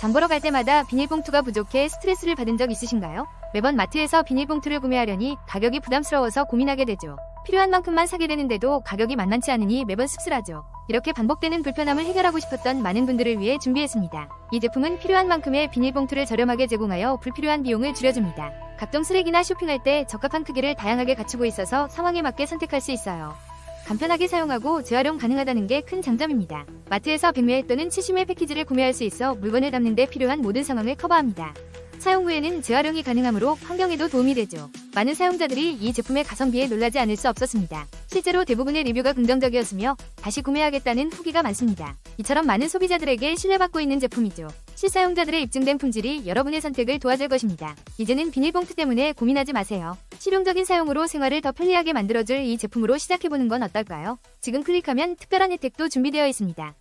장보러 갈 때마다 비닐봉투가 부족해 스트레스를 받은 적 있으신가요? 매번 마트에서 비닐봉투를 구매하려니 가격이 부담스러워서 고민하게 되죠. 필요한 만큼만 사게 되는데도 가격이 만만치 않으니 매번 씁쓸하죠. 이렇게 반복되는 불편함을 해결하고 싶었던 많은 분들을 위해 준비했습니다. 이 제품은 필요한 만큼의 비닐봉투를 저렴하게 제공하여 불필요한 비용을 줄여줍니다. 각종 쓰레기나 쇼핑할 때 적합한 크기를 다양하게 갖추고 있어서 상황에 맞게 선택할 수 있어요. 간편하게 사용하고 재활용 가능하다는 게 큰 장점입니다. 마트에서 100매 또는 70매 패키지를 구매할 수 있어 물건을 담는 데 필요한 모든 상황을 커버합니다. 사용 후에는 재활용이 가능하므로 환경에도 도움이 되죠. 많은 사용자들이 이 제품의 가성비에 놀라지 않을 수 없었습니다. 실제로 대부분의 리뷰가 긍정적이었으며 다시 구매하겠다는 후기가 많습니다. 이처럼 많은 소비자들에게 신뢰받고 있는 제품이죠. 실사용자들의 입증된 품질이 여러분의 선택을 도와줄 것입니다. 이제는 비닐봉투 때문에 고민하지 마세요. 실용적인 사용으로 생활을 더 편리하게 만들어줄 이 제품으로 시작해보는 건 어떨까요? 지금 클릭하면 특별한 혜택도 준비되어 있습니다.